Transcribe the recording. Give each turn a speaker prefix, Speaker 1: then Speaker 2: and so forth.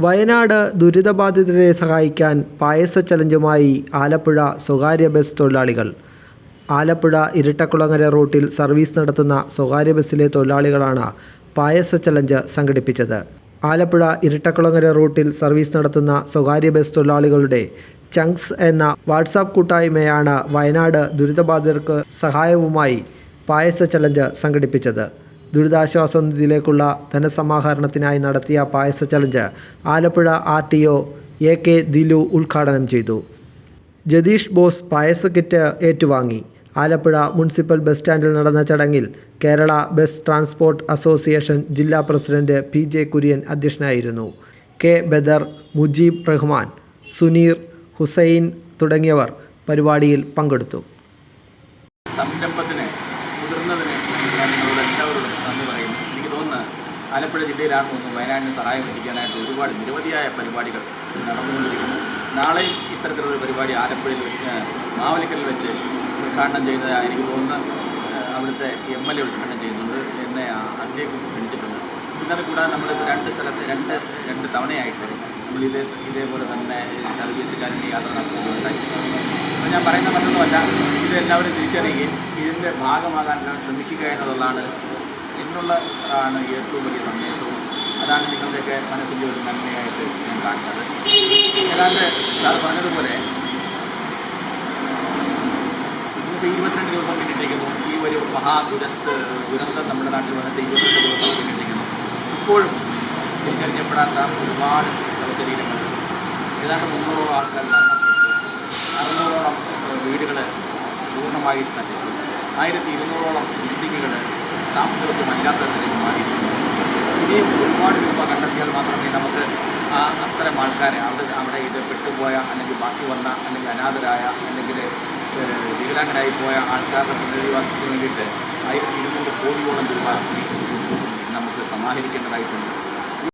Speaker 1: വയനാട് ദുരിതബാധിതരെ സഹായിക്കാൻ പായസ ചലഞ്ചുമായി ആലപ്പുഴ സ്വകാര്യ ബസ് തൊഴിലാളികൾ. ആലപ്പുഴ ഇരട്ടക്കുളങ്ങര റൂട്ടിൽ സർവീസ് നടത്തുന്ന സ്വകാര്യ ബസ്സിലെ തൊഴിലാളികളാണ് പായസ ചലഞ്ച് സംഘടിപ്പിച്ചത്. ആലപ്പുഴ ഇരട്ടക്കുളങ്ങര റൂട്ടിൽ സർവീസ് നടത്തുന്ന സ്വകാര്യ ബസ് തൊഴിലാളികളുടെ ചങ്ക്സ് എന്ന വാട്സാപ്പ് കൂട്ടായ്മയാണ് വയനാട് ദുരിതബാധിതർക്ക് സഹായവുമായി പായസ ചലഞ്ച് സംഘടിപ്പിച്ചത്. ദുരിതാശ്വാസ നിധിയിലേക്കുള്ള ധനസമാഹരണത്തിനായി നടത്തിയ പായസ challenge Alappuzha R T O A K Dilu ഉദ്ഘാടനം ചെയ്തു. ജതീഷ് ബോസ് പായസ കിറ്റ് ഏറ്റുവാങ്ങി. ആലപ്പുഴ മുനിസിപ്പൽ ബസ് സ്റ്റാൻഡിൽ നടന്ന ചടങ്ങിൽ കേരള ബസ് ട്രാൻസ്പോർട്ട് അസോസിയേഷൻ ജില്ലാ പ്രസിഡന്റ് പി ജെ കുര്യൻ അധ്യക്ഷനായിരുന്നു. കെ ബദർ മുജീബ് റഹ്മാൻ സുനീർ ഹുസൈൻ തുടങ്ങിയവർ പരിപാടിയിൽ പങ്കെടുത്തു.
Speaker 2: സംരംഭത്തിന് മുതിർന്നതിന് ഞാൻ നിങ്ങളോട് എല്ലാവരോടും നന്ദി പറയുന്നു എനിക്ക് തോന്നുന്നു ആലപ്പുഴ ജില്ലയിലാണ് തോന്നുന്നു വയനാടിന് സഹായം എത്തിക്കാനായിട്ട് ഒരുപാട് നിരവധിയായ പരിപാടികൾ നടന്നുകൊണ്ടിരിക്കുന്നു. നാളെയും ഇത്തരത്തിലുള്ള പരിപാടി ആലപ്പുഴയിൽ വെച്ച് മാവലിക്കലിൽ വെച്ച് ഉദ്ഘാടനം ചെയ്തതായി എനിക്ക് തോന്നുന്നു. അവിടുത്തെ എം എൽ എ ഉദ്ഘാടനം ചെയ്യുന്നുണ്ട്. എന്നെ അതിലേക്ക് ക്ഷണിച്ചിട്ടുണ്ട്. ഇന്നലെ കൂടാതെ നമ്മൾ രണ്ട് സ്ഥലത്ത് രണ്ട് രണ്ട് തവണയായിട്ട് നമ്മൾ ഇത് ഇതേപോലെ തന്നെ സർവീസുകാരുടെ യാത്ര നടത്തുകയുണ്ടായി അപ്പോൾ ഞാൻ പറയുന്ന മറ്റൊന്നുമല്ല ഇത് എല്ലാവരും തിരിച്ചറിയുകയും ഇതിന്റെ ഭാഗമാകാൻ ശ്രമിക്കുക എന്നുള്ളതാണ് എന്നുള്ള ആണ് ഏറ്റവും വലിയ സന്ദേശവും അതാണ് നിങ്ങളുടെയൊക്കെ മനസ്സിന്റെ ഒരു നന്മയായിട്ട് ഞാൻ കാണുന്നത്. ഏതാണ്ട് സാർ പറഞ്ഞതുപോലെ ഇന്നിപ്പോൾ ഇരുപത്തിരണ്ട് ദിവസം പിന്നിട്ടിരിക്കുന്നു. ഈ ഒരു മഹാ ദുരന്ത ദുരന്തം നമ്മുടെ നാട്ടിൽ വന്നിട്ട് ഇരുപത്തിരണ്ട് ദിവസം പിന്നിട്ടിരിക്കുന്നു. ഇപ്പോഴും തിരിച്ചറിഞ്ഞപ്പെടാത്ത ഒരുപാട് ശവശരീരങ്ങൾ. ഏതാണ്ട് മുന്നൂറോളം ആൾക്കാർ അറുന്നൂറോളം വീടുകൾ പൂർണമായി തന്നെ ആയിരത്തി ഇരുന്നൂറോളം ബിൽഡിങ്ങുകൾ താമസയോഗ്യമല്ലാത്ത നിലയിൽ മാറിയിട്ടുണ്ട്. ഇനിയും ഒരുപാട് രൂപ കണ്ടെത്തിയാൽ മാത്രമേ നമുക്ക് ആ അത്തരം ആൾക്കാരെ അവിടെ അവിടെ ഇത് പെട്ടുപോയ അല്ലെങ്കിൽ ബാക്കി വന്ന അല്ലെങ്കിൽ അനാഥരായ അല്ലെങ്കിൽ വികലാംഗരായി പോയ ആൾക്കാരുടെ പുനരധിവാസത്തിന് വേണ്ടിയിട്ട് ആയിരത്തി ഇരുന്നൂറ് കോടിയോളം രൂപ നമുക്ക് സമാഹരിക്കേണ്ടതായിട്ടുണ്ട്.